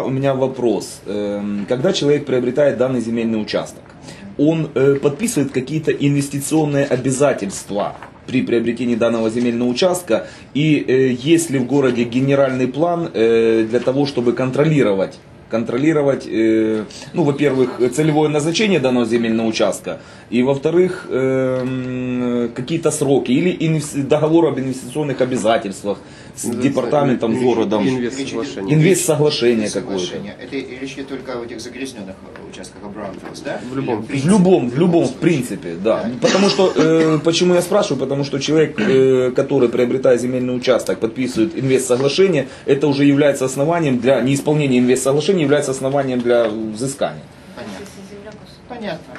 У меня вопрос. Эм, Когда человек приобретает данный земельный участок, он э, подписывает какие-то инвестиционные обязательства при приобретении данного земельного участка? И э, есть ли в городе генеральный план э, для того, чтобы контролировать контролировать, э, ну, во-первых, целевое назначение данного земельного участка, и, во-вторых, эм, какие-то сроки или инвес- договор об инвестиционных обязательствах с департаментом, городом, Инвест-соглашение. инвест-соглашение какое-то. Соглашение. Это и речь идет только о этих загрязненных участках Brownfields, да? В любом. В любом, в любом, в принципе, да. Потому что, э, почему я спрашиваю, потому что человек, э, который приобретает земельный участок, подписывает инвест-соглашение, это уже является основанием для неисполнения инвест-соглашения, является основанием для взыскания. Понятно. Понятно.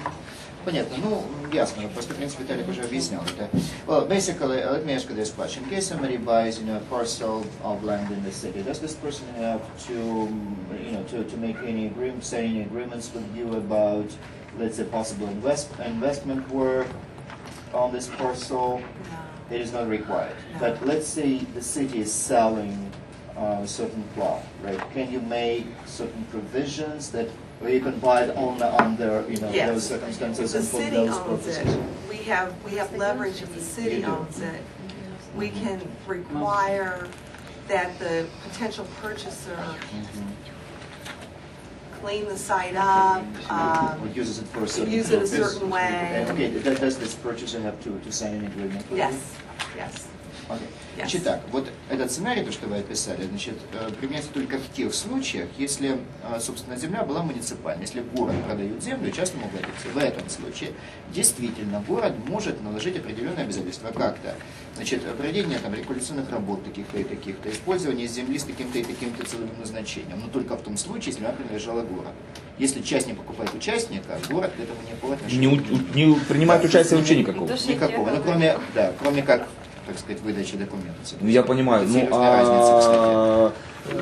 Понятно. Ну, ясно. Просто, в принципе, Виталик уже объяснял это. Well, basically, uh, let me ask you this question. In case somebody buys, you know, a parcel of land in the city, does this person have to, um, you know, to, to make any agreement, sign any agreements with you about, let's say, possible invest, investment work on this parcel? It is not required. But let's say the city is selling uh, certain plot, right? Can you make certain provisions that where you can buy it only under, you know, Yes. those circumstances The and for city those owns it. purposes? We have, we have leverage if the city owns it. We can require that the potential purchaser clean the site up, Or um, uses it for a certain use it a certain way. Okay, does, does this purchaser have to, to sign an agreement? with you? yes, yes. Yes. Значит так, вот этот сценарий, то, что вы описали, значит, э, применяется только в тех случаях, если, э, собственно, земля была муниципальной. Если город продает землю частному владельцу, в этом случае действительно город может наложить определенные обязательства. Как-то, значит, проведение там рекуляционных работ таких-то и таких-то, использование земли с таким-то и таким-то целевым назначением, но только в том случае, если она принадлежала городу. Если частник покупает участника, город к этому никакого отношения Не, не принимает участия вообще никакого. Никакого. Ну, кроме, да, кроме как, так сказать, выдачи документов. Ну, я понимаю. Ну, разница, а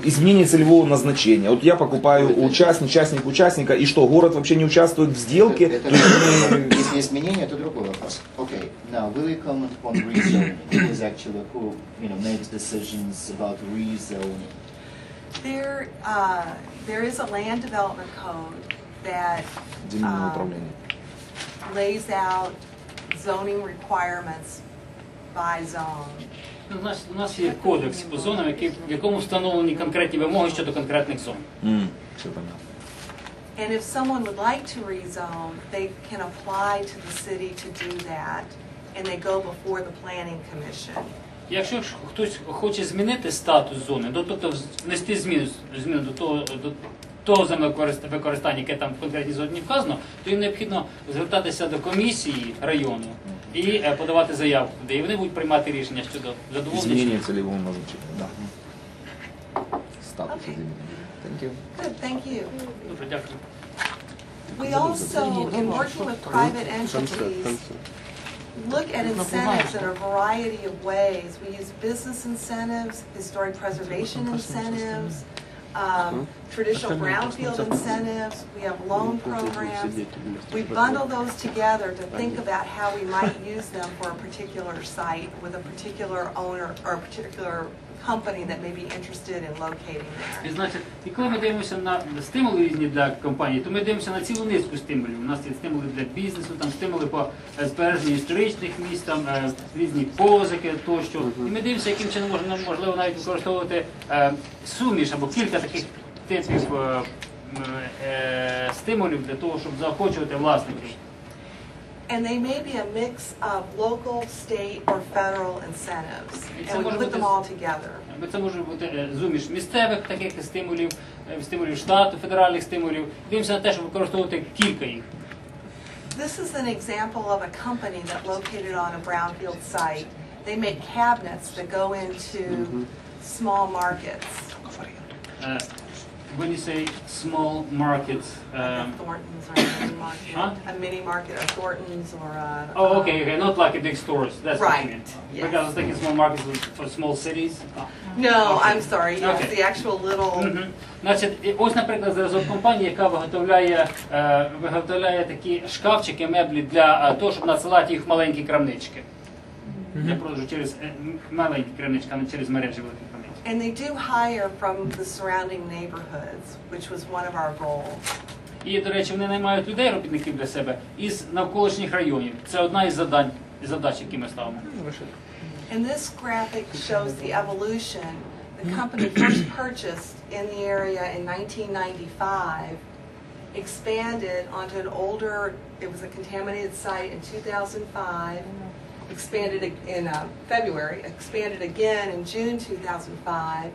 изменение целевого назначения. Вот я покупаю участник, участник участника, и что, город вообще не участвует в сделке? Это- То есть Если изменения, то другой вопрос. Okay, now will you comment upon rezoning? Who is actually who, you know, makes decisions about rezoning? There, uh, there is a land development code that um, lays out zoning requirements by zone. Ну, У нас, у нас є кодекс по зонам, який, в якому встановлені конкретні вимоги щодо конкретних зон. М, все понятно. And if someone would like to rezone, they can apply to the city to do that, and they go before the planning commission. Якщо ж хтось хоче змінити статус зони, ну, тобто внести зміну, зміну до того, до того землекористання, яке там в конкретній зоні вказано, то їм необхідно звертатися до комісії району і е, подавати заявку туди. І вони будуть приймати рішення щодо задоволення. Изменение целевого назначения. Да. Статус Окей. изменения. Thank you. Good, thank you. Дуже дякую. We also, in working with private entities, look at incentives in a variety of ways. We use business incentives, historic preservation incentives, um, traditional brownfield incentives, we have loan programs. We bundle those together to think about how we might use them for a particular site with a particular owner or a particular company that may be interested in locating І there. значить, і коли ми дивимося на стимули різні для компаній, то ми дивимося на цілу низку стимулів. У нас є стимули для бізнесу, там стимули по е, збереженню історичних міст, там е, різні позики тощо. І ми дивимося, яким чином можна можливо навіть використовувати е, суміш або кілька таких типів е, е, стимулів для того, щоб заохочувати власників. And they may be a mix of local, state, or federal incentives. And we put them all together. Бо Це може бути е, зуміш місцевих таких стимулів, е, стимулів штату, федеральних стимулів. Дивимося на те, щоб використовувати кілька їх. This is an example of a company that located on a brownfield site. They make cabinets that go into small markets. Uh, When you say small markets, Like a um, Thornton's or a mini market, Huh? a mini market, a Thornton's or a. oh, okay, okay, not like a big stores. That's what Right, you meant. yes. Because I was thinking small markets was for small cities. No, Okay. I'm sorry, yes, Okay. the actual little, Мгм. Значить, і ось, наприклад, зразок компанії, яка виготовляє, е, виготовляє такі шкафчики, меблі для е, того, щоб надсилати їх в маленькі крамнички. Для продажу через е, м- маленькі крамнички, а не через мережі великих крамниць. And they do hire from the surrounding neighborhoods, which was one of our goals. І, до речі, вони наймають людей, робітників для себе із навколишніх районів. Це одна із задань, задач, які ми ставимо. And this graphic shows the evolution. The company first purchased in the area in 1995, expanded onto an older, it was a contaminated site in 2005, expanded in uh, February, expanded again in June 2005,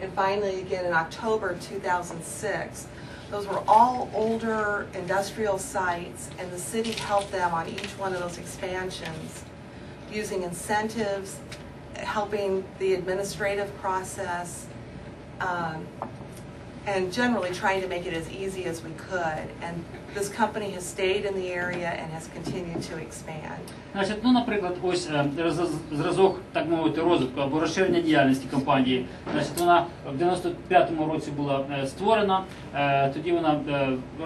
and finally again in October 2006. Those were all older industrial sites, and the city helped them on each one of those expansions using incentives, helping the administrative process, um, and generally trying to make it as easy as we could. And this company has stayed in the area and has continued to expand. Значить, ну, наприклад, ось е, зразок, так мовити, розвитку або розширення діяльності компанії. Значить, вона в 95-му році була е, створена, е, тоді вона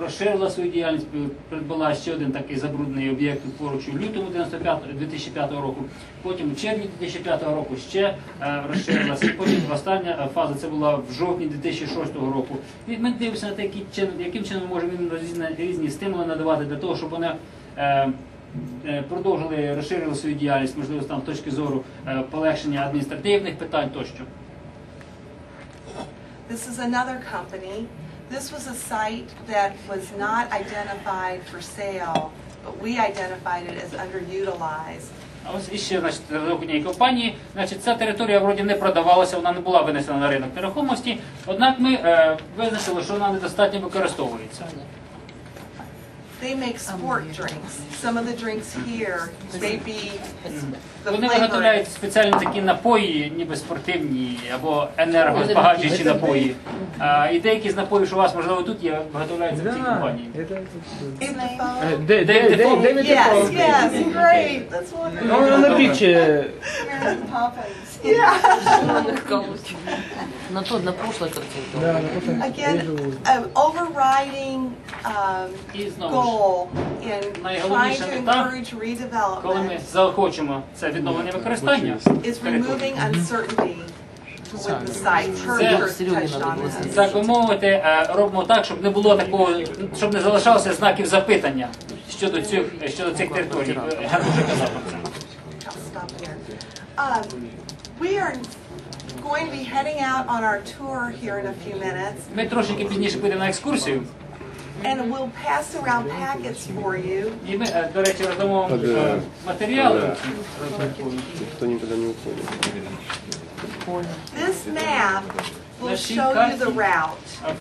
розширила свою діяльність, придбала ще один такий забруднений об'єкт поруч у лютому 95 2005 року. Потім у червні 2005 року ще розширилася. Потім остання фаза це була в жовтні 2006 року. І ми дивимося на те, яким чином ми можемо їм різні, стимули надавати для того, щоб вони. е, е, продовжили розширили свою діяльність, можливо, там з точки зору е, полегшення адміністративних питань тощо. This is another company. This was a site that was not identified for sale, but we identified it as underutilized. А ось іще значить, однієї компанії. Значить, ця територія вроді не продавалася, вона не була винесена на ринок нерухомості. Однак ми е, визначили, що вона недостатньо використовується. They make sport drinks. Some of the drinks here may be the Вони flavor. виготовляють спеціальні такі напої, ніби спортивні або енергозбагачуючі напої. А, і деякі з напоїв, що у вас можливо тут є, виготовляються в цій компанії. Name the phone? Де- де- де- Yes, yes, great. That's Ну, на Yeah. На то, на прошлой картинке. Да, на прошлом Again, вижу. overriding um, І знову goal in trying Найголовніша to мета, encourage коли ми redevelopment заохочимо це відновлення використання is removing uncertainty with the site. Touched on this. Так би мовити, е, робимо так, щоб не було такого, щоб не залишалося знаків запитання щодо цих щодо цих територій. Е, вже казав про це. I'll stop here. Um, We are going to be heading out on our tour here in a few minutes, Ми трошки пізніше підемо на екскурсію, and we'll pass around packets for you. і ми, е, до речі, роздамо вам е, матеріали. Никто никогда не уходит. This map will Наші show you карті the route.